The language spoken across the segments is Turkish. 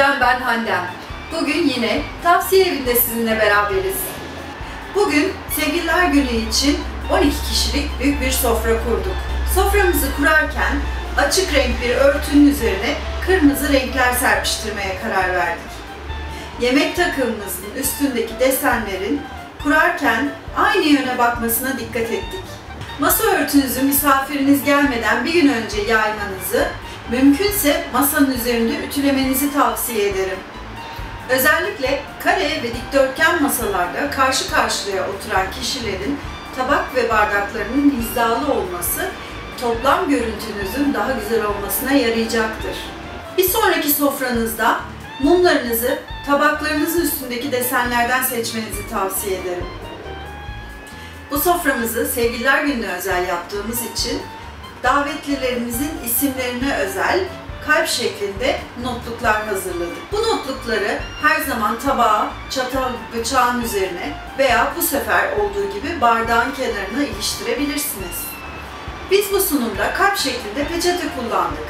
Parti'den ben Handem. Bugün yine tavsiye evinde sizinle beraberiz. Bugün Sevgililer Günü için 12 kişilik büyük bir sofra kurduk. Soframızı kurarken açık renk bir örtünün üzerine kırmızı renkler serpiştirmeye karar verdik. Yemek takımımızın üstündeki desenlerin kurarken aynı yöne bakmasına dikkat ettik. Masa örtünüzü misafiriniz gelmeden bir gün önce yaymanızı, mümkünse masanın üzerinde ütülemenizi tavsiye ederim. Özellikle kare ve dikdörtgen masalarda karşı karşıya oturan kişilerin tabak ve bardaklarının hizalı olması toplam görüntünüzün daha güzel olmasına yarayacaktır. Bir sonraki sofranızda mumlarınızı tabaklarınızın üstündeki desenlerden seçmenizi tavsiye ederim. Bu soframızı Sevgililer Günü'ne özel yaptığımız için davetlilerimizin isimlerine özel kalp şeklinde notluklar hazırladık. Bu notlukları her zaman tabağa, çatal, bıçağın üzerine veya bu sefer olduğu gibi bardağın kenarına iliştirebilirsiniz. Biz bu sunumda kalp şeklinde peçete kullandık.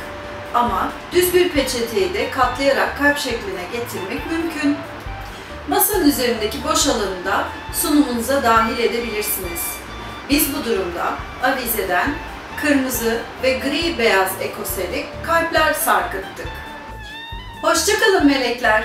Ama düz bir peçeteyi de katlayarak kalp şekline getirmek mümkün. Masanın üzerindeki boş alanı da sunumunuza dahil edebilirsiniz. Biz bu durumda avizeden kırmızı ve gri beyaz ekoseli kalpler sarkıttık. Hoşçakalın melekler.